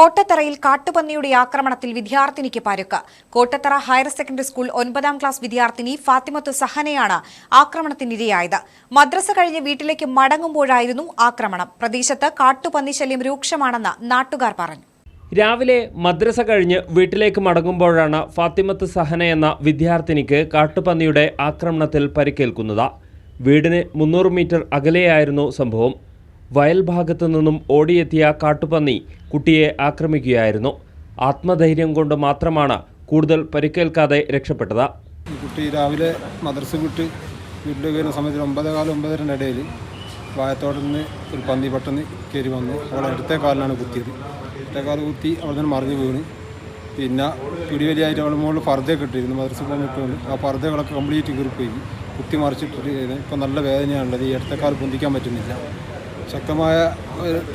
കോട്ടത്തറയിൽ കാട്ടുപന്നിയുടെ ആക്രമണത്തിൽ വിദ്യാർത്ഥിനിക്ക് പരുക്ക്. കോട്ടത്തറ ഹയർ സെക്കൻഡറി സ്കൂൾ ഒൻപതാം ക്ലാസ് വിദ്യാർത്ഥിനി ഫാത്തിമത്ത് സഹനയാണ് ആക്രമണത്തിനിരയായത്. മദ്രസ കഴിഞ്ഞ് വീട്ടിലേക്ക് മടങ്ങുമ്പോഴായിരുന്നു ആക്രമണം. പ്രദേശത്ത് കാട്ടുപന്നി ശല്യം രൂക്ഷമാണെന്ന് നാട്ടുകാർ പറഞ്ഞു. രാവിലെ മദ്രസ കഴിഞ്ഞ് വീട്ടിലേക്ക് മടങ്ങുമ്പോഴാണ് ഫാത്തിമത്ത് സഹന എന്ന വിദ്യാർത്ഥിനിക്ക് കാട്ടുപന്നിയുടെ ആക്രമണത്തിൽ പരിക്കേൽക്കുന്നത്. വീടിന് മുന്നൂറ് മീറ്റർ അകലെയായിരുന്നു സംഭവം. വയൽ ഭാഗത്തു നിന്നും ഓടിയെത്തിയ കാട്ടുപന്നി കുട്ടിയെ ആക്രമിക്കുകയായിരുന്നു. ആത്മധൈര്യം കൊണ്ട് മാത്രമാണ് കൂടുതൽ പരിക്കേൽക്കാതെ രക്ഷപ്പെട്ടത്. കുട്ടി രാവിലെ മദർസ് വിട്ട് വീട്ടിലേക്ക് വരുന്ന സമയത്ത് ഒമ്പത് കാലം ഒമ്പതരന്റെ ഇടയിൽ വായത്തോടെ നിന്ന് ഒരു പന്നി പെട്ടെന്ന് കയറി വന്നു. അവളെ ഇടത്തെ കാലിനാണ് കുത്തിയത്. ഇടത്തെ കാൽ കുത്തി അവിടെ നിന്ന് മറിഞ്ഞ് വീണ്. പിന്നെ പിടിവലിയായിട്ട് അവളുടെ മുകളിൽ പർദ്ദയൊക്കെ ഇട്ടിരുന്നു. മദ്രസ ഇട്ടുകൊണ്ട് ആ പർദ്ദകളൊക്കെ കംപ്ലീറ്റ് കീറിപ്പോയി. കുത്തി മറിച്ചിട്ടിട്ട് ഇപ്പം നല്ല വേദനയാണുള്ളത്. ഈ ഇടത്തെ കാൽ പൊന്തിക്കാൻ പറ്റുന്നില്ല. ശക്തമായ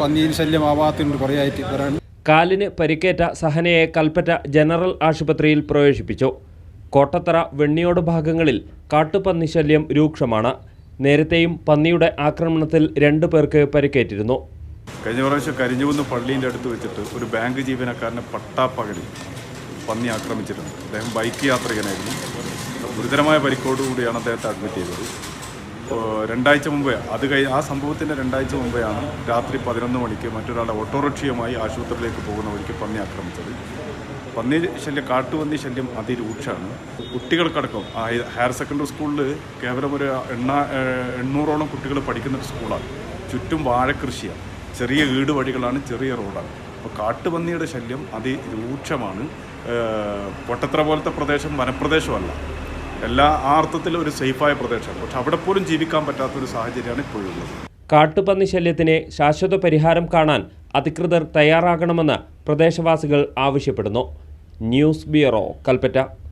പന്നിയിൽ ശല്യം ആ ഭാഗത്തുണ്ട് കുറേ ആയിട്ട് വരാൻ കാലിന് പരിക്കേറ്റ സഹനയെ കൽപ്പറ്റ ജനറൽ ആശുപത്രിയിൽ പ്രവേശിപ്പിച്ചു. കോട്ടത്തറ വെണ്ണിയോട് ഭാഗങ്ങളിൽ കാട്ടുപന്നി ശല്യം രൂക്ഷമാണ്. നേരത്തെയും പന്നിയുടെ ആക്രമണത്തിൽ രണ്ടു പേർക്ക് പരിക്കേറ്റിരുന്നു. കഴിഞ്ഞ പ്രാവശ്യം കരിഞ്ഞുകുന്ന് പള്ളീന്റെ അടുത്ത് വെച്ചിട്ട് ഒരു ബാങ്ക് ജീവനക്കാരനെ പട്ടാപ്പകലിൽ പന്നി ആക്രമിച്ചിട്ടുണ്ട്. അദ്ദേഹം ബൈക്ക് യാത്രികനായിരുന്നു. ഗുരുതരമായ പരിക്കോടുകൂടിയാണ് അദ്ദേഹത്തെ അഡ്മിറ്റ് ചെയ്തത്. രണ്ടാഴ്ച മുമ്പേ അത് കഴി ആ സംഭവത്തിന്റെ രണ്ടാഴ്ച മുമ്പെയാണ് രാത്രി പതിനൊന്ന് മണിക്ക് മറ്റൊരാളെ ഓട്ടോറിക്ഷയുമായി ആശുപത്രിയിലേക്ക് പോകുന്ന വഴിക്ക് പന്നി ആക്രമിച്ചത്. പന്നി ശല്യം കാട്ടുപന്നി ശല്യം അതിരൂക്ഷമാണ്. കുട്ടികൾക്കടക്കം ഹയർ സെക്കൻഡറി സ്കൂളിൽ കേവലം ഒരു എണ്ണ എണ്ണൂറോളം കുട്ടികൾ പഠിക്കുന്ന ഒരു സ്കൂളാണ്. ചുറ്റും വാഴക്കൃഷിയാണ് ചെറിയ വീട് വഴികളാണ് ചെറിയ റോഡാണ്. അപ്പോൾ കാട്ടുപന്നിയുടെ ശല്യം അതിരൂക്ഷമാണ്. പൊട്ടത്ര പോലത്തെ പ്രദേശം വനപ്രദേശമല്ല. എല്ലാ ആർത്ഥത്തിലും ഒരു സേഫായ പ്രദേശമാണ് പക്ഷെ അവിടെ പോലും ജീവിക്കാൻ പറ്റാത്തൊരു സാഹചര്യമാണ് ഇപ്പോഴുള്ളത്. കാട്ടുപന്നി ശല്യത്തിന് ശാശ്വത പരിഹാരം കാണാൻ അധികൃതർ തയ്യാറാകണമെന്ന് പ്രദേശവാസികൾ ആവശ്യപ്പെടുന്നു. News bureau Kalpetta.